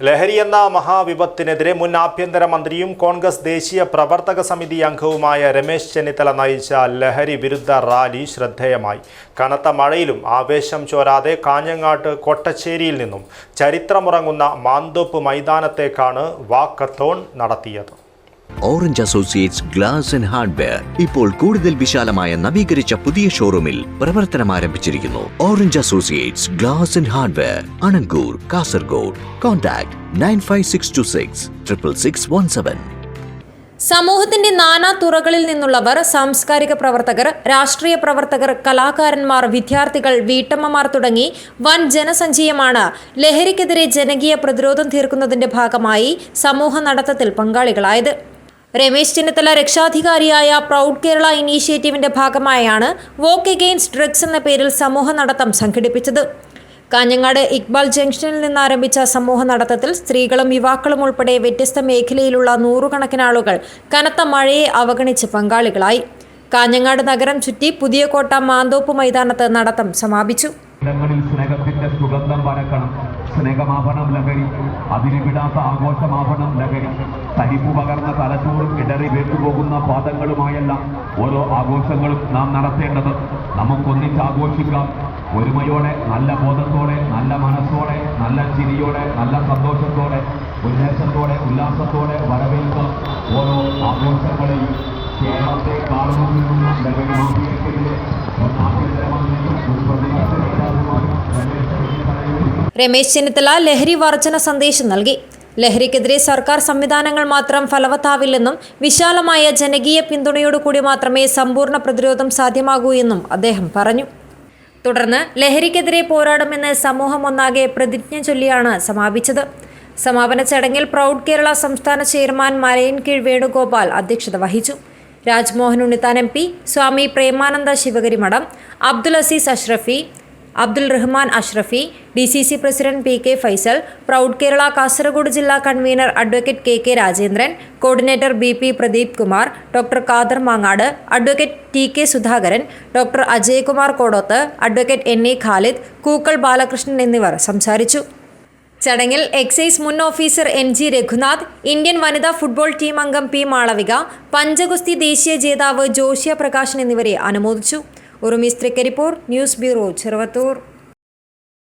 ലഹരി എന്ന മഹാവിപത്തിനെതിരെ മുൻ ആഭ്യന്തരമന്ത്രിയും കോൺഗ്രസ് ദേശീയ പ്രവർത്തക സമിതി അംഗവുമായ രമേശ് ചെന്നിത്തല നയിച്ച ലഹരി വിരുദ്ധ റാലി ശ്രദ്ധേയമായി. കനത്ത മഴയിലും ആവേശം ചോരാതെ കാഞ്ഞങ്ങാട്ട് കൊട്ടച്ചേരിയിൽ നിന്നും ചരിത്രമുറങ്ങുന്ന മാന്തോപ്പ് മൈതാനത്തേക്കാണ് വാക്കത്തോൺ നടത്തിയത്. Orange Associates Glass and Hardware ഇപ്പോൾ കൂടുതൽ വിശാലമായ നവീകരിച്ച പുതിയ ഷോറൂമിൽ പ്രവർത്തനം ആരംഭിച്ചിരിക്കുന്നു. Orange Associates Glass and Hardware Anangoor Kasaragod contact nine five six two six triple six one seven സമൂഹത്തിന്റെ നാനാ തുറകളിൽ നിന്നുള്ളവർ സാംസ്കാരിക പ്രവർത്തകർ രാഷ്ട്രീയ പ്രവർത്തകർ കലാകാരന്മാർ വിദ്യാർത്ഥികൾ വീട്ടമ്മമാർ തുടങ്ങി വൻ ജനസഞ്ചയമാണ് ലഹരിക്കെതിരെ ജനകീയ പ്രതിരോധം തീർക്കുന്നതിന്റെ ഭാഗമായി സമൂഹ നടത്തത്തിൽ പങ്കാളികളായത്. രമേശ് ചെന്നിത്തല രക്ഷാധികാരിയായ പ്രൗഡ് കേരള ഇനീഷ്യേറ്റീവിന്റെ ഭാഗമായാണ് വോക്ക് എഗെയിൻസ്റ്റ് ഡ്രഗ്സ് എന്ന പേരിൽ സമൂഹ നടത്തം സംഘടിപ്പിച്ചത്. കാഞ്ഞങ്ങാട് ഇക്ബാൽ ജംഗ്ഷനിൽ നിന്ന് ആരംഭിച്ച സമൂഹ നടത്തത്തിൽ സ്ത്രീകളും യുവാക്കളും ഉൾപ്പെടെ വ്യത്യസ്ത മേഖലയിലുള്ള നൂറുകണക്കിന് ആളുകൾ കനത്ത മഴയെ അവഗണിച്ച് പങ്കാളികളായി. കാഞ്ഞങ്ങാട് നഗരം ചുറ്റി പുതിയ കോട്ട മാന്തോപ്പ് മൈതാനത്ത് നടത്തം സമാപിച്ചു. ഇടങ്ങളിൽ സ്നേഹത്തിന്റെ സുഗന്ധം പരക്കണം സ്നേഹമാഭണം ലഹരി. അതിന് വിടാത്ത ലഹരി. തരിപ്പ് പകർന്ന തലച്ചോറും ഇടറി വേട്ടുപോകുന്ന പാദങ്ങളുമായല്ല ഓരോ ആഘോഷങ്ങളും നാം നടത്തേണ്ടത്. നമുക്കൊന്നിച്ച് ആഘോഷിക്കാം. ഒരുമയോടെ നല്ല ബോധത്തോടെ നല്ല മനസ്സോടെ നല്ല ചിരിയോടെ നല്ല സന്തോഷത്തോടെ ഉന്മേഷത്തോടെ ഉല്ലാസത്തോടെ വരവേൽക്കാം ഓരോ ആഘോഷങ്ങളെയും കേരളത്തെ കാണുന്നതിൽ നിന്നും മുൻ ആഭ്യന്തരമന്ത്രിയും മുൻ പ്രതിപക്ഷ നേതാവുമായി രമേശ് ചെന്നിത്തലയും രമേശ് ചെന്നിത്തല ലഹരി വർജന സന്ദേശം നൽകി. ലഹരിക്കെതിരെ സർക്കാർ സംവിധാനങ്ങൾ മാത്രം ഫലവത്താവില്ലെന്നും വിശാലമായ ജനകീയ പിന്തുണയോടുകൂടി മാത്രമേ സമ്പൂർണ പ്രതിരോധം സാധ്യമാകൂ എന്നും അദ്ദേഹം പറഞ്ഞു. തുടർന്ന് ലഹരിക്കെതിരെ പോരാടുമെന്ന് സമൂഹം ഒന്നാകെ പ്രതിജ്ഞ ചൊല്ലിയാണ് സമാപിച്ചത്. സമാപന ചടങ്ങിൽ പ്രൗഡ് കേരള സംസ്ഥാന ചെയർമാൻ മലയൻ കീഴ് വേണുഗോപാൽ അധ്യക്ഷത വഹിച്ചു. രാജ്മോഹൻ ഉണ്ണിത്താൻ എം പി സ്വാമി പ്രേമാനന്ദ ശിവഗരി മഠം Abdul Aziz Ashrafi Abdul Rahman Ashrafi D C C president P K Faisal proud Kerala Kasaragod ജില്ലാ convener advocate K K Rajendran coordinator B P Pradeep Kumar doctor Khader Mangad advocate T K Sudhakaran doctor Ajaykumar Kodoth advocate N A Khalid Kookkal Balakrishnan എന്നിവർ സംസാരിച്ചു. ചടങ്ങിൽ excise മുൻ officer N G Raghunath Indian വനിതാ football team അംഗം P Malavika പഞ്ചഗുസ്തി ദേശീയ ജേതാവ് ജോഷിയ പ്രകാശൻ എന്നിവരെ അനുമോദിച്ചു. Urumi report news bureau Cheruvathur.